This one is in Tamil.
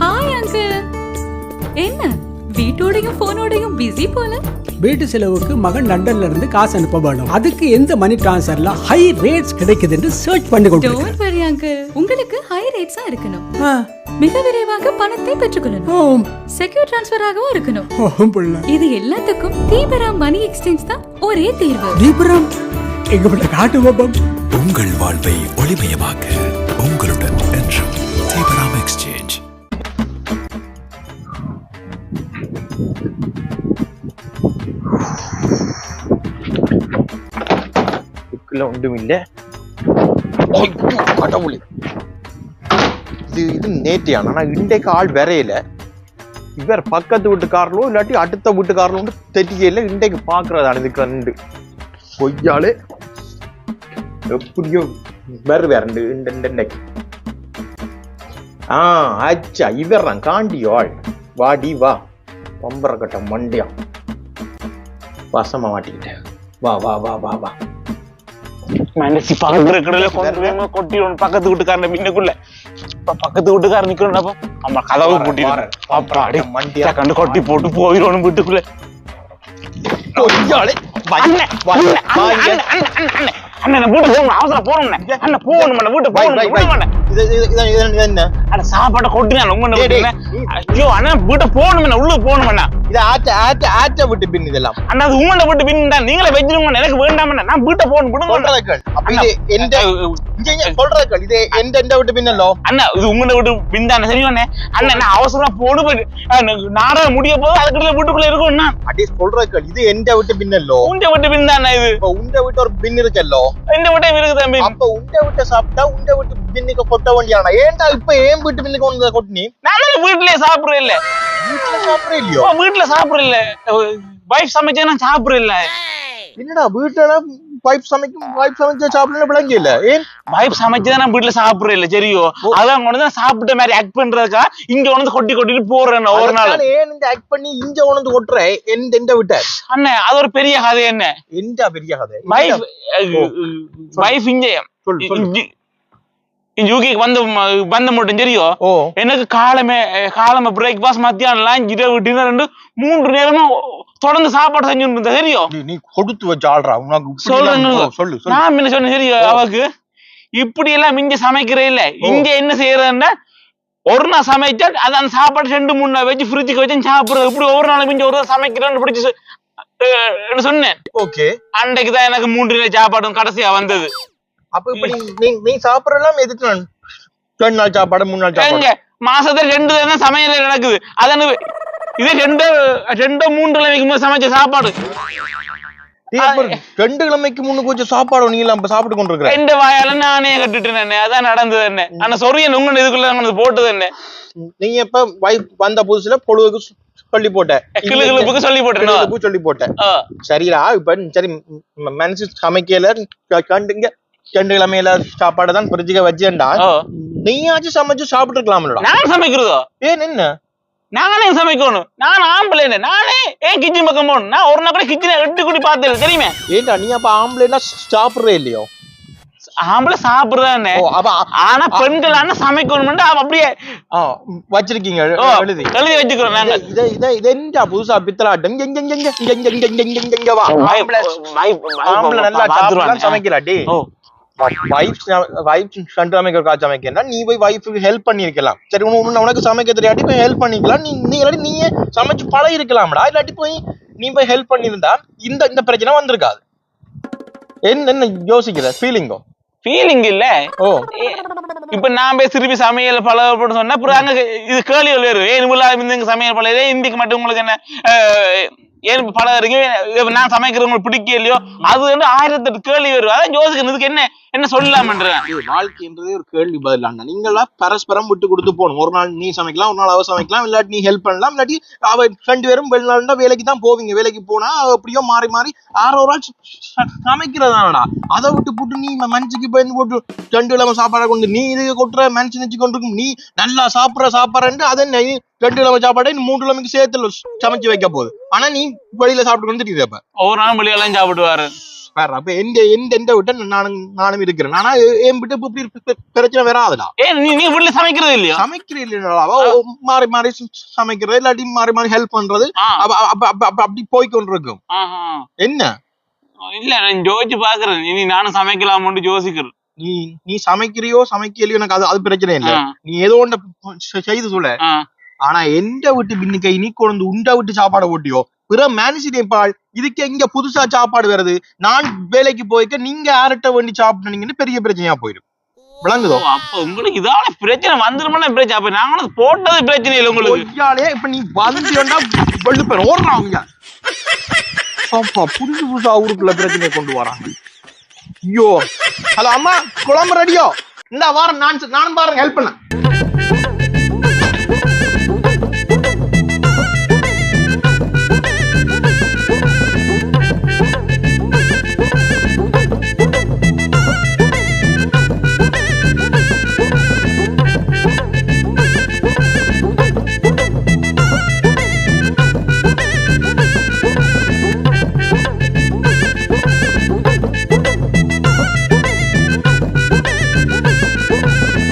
ஹாய் அங்கிள் என்ன? வீட்டோடையும் போனோடையும் பிஸி போல? வீட்டு செலவுக்கு மகன் லண்டன்ல இருந்து காசு அனுப்ப வேணும். அதுக்கு எந்த மணி டிரான்ஸ்ஃபர்ல ஹை ரேட்ஸ் கிடைக்குதுன்னு சர்ச் பண்ணி டோன்ட் வரி அங்கிள் உங்களுக்கு ஹை ரேட்ஸா இருக்கணும். மிக விரைவாக பணத்தை பெற்றுக்கொள்ளணும். ஓம், செக்யூர் டிரான்ஸ்ஃபராகவும் இருக்கணும். இது எல்லாத்துக்கும் தீபரா மணி எக்ஸ்சேஞ்ச் தான் ஒரே தீர்வு. தீபுரம்? எங்க பிள்ளை காட்டு பாப்பம் உங்கள் வாழ்வை ஒளிமயமாக்க உங்களுடன் என்றும் தீபராம் எக்ஸ்சேஞ்ச் இதுக்குள்ள ஒன்றும் இல்ல ஐயோ, கடவுளே. இது இது நேத்தியான ஆனா இன்றைக்கு ஆள் வரையில. இவர் பக்கத்து வீட்டுக்காரலோ இல்லாட்டி அடுத்த வீட்டுக்காரலோ தெரியல. இன்றைக்கு பாக்குறதான இதுக்கு ரெண்டு கொய்யாலே எப்படியோ வருவார் ஆ ஆச்சா இவர்தான் காண்டியாள் வாடி வா பம்பரக்கட்ட மண்டியா வசமா மாட்டிக்கிட்டேன் வா வா வா வா வா மனசி பக்கத்துல கடையில கொண்டு கொட்டி பக்கத்து வீட்டுக்காரன் மின்னக்குள்ள பக்கத்து வீட்டுக்காரன் நிக்கிறோம்னா நம்ம கதவு பூட்டி கண்டு கொட்டி போட்டு போயிடணும் வீட்டுக்குள்ள அண்ணன் வீட்டு போகணும் அவசரம் போகணும் அண்ணன் போகணும் வீட்டு போகணும் விட மாட்டேன். என்ன? சாப்பாட்டை டேய், டேய். ஐயோ அண்ணன் வீட்டை போகணும் உள்ளுக்கு போகணும். இது ஆச்ச ஆச்ச ஆச்ச விட்டு பின் இதெல்லாம். அண்ணா அது உங்களோட வீட்டு பின் தான். நீங்களே வச்சிருங்க. எனக்கு வேண்டாம். நான் வீட்டை போகணும் விடுங்க. சொல்றதுக்கள் இது எந்த சொல்றதுக்கள் இது எந்த எந்த விட்டு பின்னல்லோ அண்ணா? இது உங்களோட வீட்டு பின் தானே சரியா அண்ணே நான் அவசரமா போடு நாடகம் முடிய போது அதுக்குள்ள வீட்டுக்குள்ள இருக்கும் அண்ணா. அடி சொல்றதுக்கள் இது எந்த விட்டு பின்னல்லோ உங்க வீட்டு பின் தானே இது. உண்ட விட்டு ஒரு பின் இருக்கல்லோ இந்த வீட்டை இருக்கு தம்பி. அப்ப உண்ட விட்டு சாப்பிட்டா உண்ட விட்டு பின்னுக்கு கொட்ட வேண்டியானா? ஏன்டா இப்ப ஏன் வீட்டு பின்னுக்கு வந்து கொட்டினி? நான் வீட்டுலயே சாப்பிடுறேன் இல்ல. வீட்டுல சாப்பிடறே இல்லையோ? வீட்டுல சாப்பிடுறேன் இல்ல. வைஃப் சமைச்சா நான் சாப்பிடுறேன் இல்ல. என்னடா வீட்டுல வைப் சமைக்கும் வைப் சமைச்சா சாப்பிடணும் விளங்கி இல்ல? ஏன்? வைஃப் சமைச்சா நான் வீட்டுல சாப்பிடுறேன் இல்ல சரியோ? அதான் கொண்டு நான் சாப்பிட்ட மாதிரி ஆக்ட் பண்றதுக்கா? இங்க கொண்டு வந்து கொட்டி கொட்டிட்டு போறேன் ஒரு நாள். ஏன் இந்த ஆக்ட் பண்ணி இங்க கொண்டு கொட்டுற? எந்த எந்த விட்ட? அண்ணன் அது ஒரு பெரிய கதை என்ன எந்த பெரிய கதை? வைஃப் வைஃப் இங்க சொல்லு, சொல்லு. இங்க- இங்க யூகேக்கு வந்து வந்த மட்டும் சரியோ ஓ. எனக்கு காலமே காலமே பிரேக்ஃபாஸ்ட் மத்தியானம் லஞ்ச் இரவு டின்னர் ரெண்டு மூன்று நேரமும் தொடர்ந்து சாப்பாடு செஞ்சு இருந்த சரியோ நீ கொடுத்து வச்ச ஆள்றா உனக்கு ஓ, சொல்லு நான் என்ன சொன்னேன் சரியோ அவக்கு இப்படி எல்லாம் இங்க சமைக்கிறே இல்ல. இங்க என்ன செய்யறதுன்னா ஒரு நாள் சமைச்சா அது அந்த சாப்பாடு ரெண்டு மூணு நாள் வச்சு ஃப்ரிட்ஜுக்கு வச்சு சாப்பிடுறது. இப்படி ஒவ்வொரு நாளும் மிஞ்ச ஒரு நாள் சமைக்கிறேன்னு பிடிச்சி சொன்னேன்? ஓகே. அன்றைக்கு தான் எனக்கு மூன்று நிலை சாப்பாடும் கடைசியா வந்தது. அப்ப இப்ப நீ நீ நீ சாப்பிடலாம் எதுக்கு நான் ரெண்டு நாள் சாப்பாடு மூணு நாள் எங்க சாப்பாடு மாசத்துல ரெண்டு தான் சமையல் நடக்குது. அதான் இது ரெண்டு ரெண்டோ மூன்று வைக்கும் போது சமைச்ச சாப்பாடு. ரெண்டு கிழமைக்கு முன்னுக்கு வச்ச சாப்பாடு நீ எல்லாம் இப்ப சாப்பிட்டு கொண்டு இருக்கிற ரெண்டு வாயால நானே கட்டுட்டேன் என்ன அதான் நடந்தது என்ன ஆனா சொரியன் உங்க இதுக்குள்ள வந்து போட்டது என்ன நீ எப்ப வைஃப் வந்த புதுசுல பொழுதுக்கு சொ- சொல்லி போட்ட. கிளு கிளுப்புக்கு சொல்லி போட்டேன் கிளுகிளுப்புக்கு சொல்லி போட்ட. சரிடா இப்ப சரி ம- மனசு சமைக்கல. கண்டுங்க. ரெண்டு கிழமையில சாப்பாடு தான் பிரிட்ஜுக்கு வச்சேன்டா நீயாச்சும் சமைச்சு சாப்பிட்டு இருக்கலாம்லடா நான் சமைக்கிறதோ? ஏன் என்ன நானே சமைக்கணும். நான் ஆம்பளை என்ன? நானே ஏன் கிச்சன் பக்கம் போகணும்? நான் ஒரு நாள் கூட கிச்சனை எட்டு கூடி பார்த்தது தெரியுமே? ஏன்டா நீ அப்ப ஆம்பளைனா சாப்பிடுறே இல்லையோ? ஆம்பளை அ- ஆனா பெண்கள் ஆனா சமைக்கணும்னு அப்படியே வச்சிருக்கீங்க எழுதி. எழுதி வச்சுக்கிறோம் நாங்க. இத இத இத என்னடா புதுசா பித்தலாட்டம்? இங்க இங்க இங்க இங்க இங்க இங்க இங்க வா. ஆம்பளை நல்லா சாப்பிடலாம் சமைக்கிறா டே ஓ. வைஃப் வைஃப் அமைக்க ஒரு சமைக்கிறா நீ போய் வைஃபுக்கு ஹெல்ப் பண்ணிருக்கலாம் சரி உன- உனக்கு சமைக்க தெரியாட்டி போய் ஹெல்ப் பண்ணிக்கலாம். நீ நீ இல்லாட்டி நீயே சமைச்சு பழகி இருக்கலாம்டா இல்லாட்டி போய் நீ போய் ஹெல்ப் பண்ணியிருந்தா இந்த இந்த பிரச்சனை வந்திருக்காது. என்ன என்ன யோசிக்கிற? ஃபீலிங்கோ ஃபீலிங் இல்ல. ஓ. இப்ப நான் போய் திருப்பி சமையல் பழகப்படும் சொன்னா அப்புறம் அங்க இது கேள்விகள் வேறு. ஏன் இந்த சமையல் பழக இந்திக்கு மட்டும் உங்களுக்கு என்ன ஏன் பழகிறீங்க நான் சமைக்கிறது உங்களுக்கு பிடிக்க இல்லையோ அது வந்து ஆயிரத்தி எட்டு கேள்வி வரும். அதான் யோசிக்கிறதுக்கு என்ன என்ன சொல்லலாம்ன்றேன். இது வாழ்க்கைன்றதே ஒரு கேள்வி பதில் அண்ணா. நீங்களா பரஸ்பரம் விட்டு கொடுத்து போகணும். ஒரு நாள் நீ சமைக்கலாம் ஒரு நாள் அவ சமைக்கலாம். இல்லாட்டி நீ ஹெல்ப் பண்ணலாம். இல்லாட்டி அவ ரெண்டு பேரும் வெளிநாடுனா வேலைக்கு தான் போவீங்க. வேலைக்கு போனா அவ எப்படியோ மாறி மாறி ஆறு ஒரு சமைக்கிறதானடா. அதை விட்டு போட்டு நீ மனுஷுக்கு பயந்து போட்டு ரெண்டு இல்லாம சாப்பாடை கொண்டு நீ இதை கொட்டுற மனுஷன் வச்சு கொண்டிருக்கும். நீ நல்லா சாப்பிடுற சாப்பாடுன்ட்டு அதை ரெண்டு கிழமை சாப்பாடை மூணு கிழமைக்கு சேர்த்துல சமைச்சு வைக்க போகுது. ஆனா நீ வெளியில சாப்பிட்டு தெரியுது அப்ப ஒவ்வொரு நாளும் வெளியெல்லாம் சாப்பிடுவாரு. பாரு அப்ப எந்த எந்த எந்த விட்ட நானும் நானும் இருக்கிறேன். ஆனா என் விட்டு இப்ப இப்படி பிர- பிரச்சனை வராதுடா. ஏன் நீ நீ வீட்டுல சமைக்கிறது இல்லையா? சமைக்கிறேன் மாறி மாறி சு- சமைக்கிறது இல்லாட்டி மாறி மாறி ஹெல்ப் பண்றது. ஆ, அப்ப- அப்ப- அப்ப- அப்ப அப்படி போய்க்கொண்டிருக்கும். ஆஹா. என்ன? இல்ல நான் யோசிச்சு பாக்குறேன். இனி நானும் சமைக்கலாம்னு யோசிக்கிறேன். நீ நீ சமைக்கிறியோ சமைக்கலையோ எனக்கு அது அது பிரச்சனை இல்ல. நீ ஏதோ ஒன்று செய்து சொல்ல. ஆனா எந்த வீட்டு பின்னுக்கை நீ கொண்டு உண்ட விட்டு சாப்பாடு ஓட்டியோ? பிற மேனிசிப்பாள் இதுக்கு எங்க புதுசா சாப்பாடு வருது? நான் வேலைக்கு போய்க்க நீங்க யார்கிட்ட வேண்டி சாப்பிட்டீங்கன்னு பெரிய பிரச்சனையா போயிடும். விளங்குதோ? அப்ப உங்களுக்கு இதான பிரச்சனை வந்துருமான பிரச்சனை. அப்ப நாங்களும் போட்டது பிரச்சனை இல்லை உங்களுக்கு. பொய்யாலே இப்ப நீ வந்தா வெள்ளுப்பேன் ஓடுறான் அவங்க. அப்பா புதுசு புதுசா ஊருக்குள்ள பிரச்சனையை கொண்டு வராங்க. ஐயோ. ஹலோ அம்மா குழம்பு ரெடியோ இந்த வாரம் நான் நானும் பாருங்க ஹெல்ப் பண்ண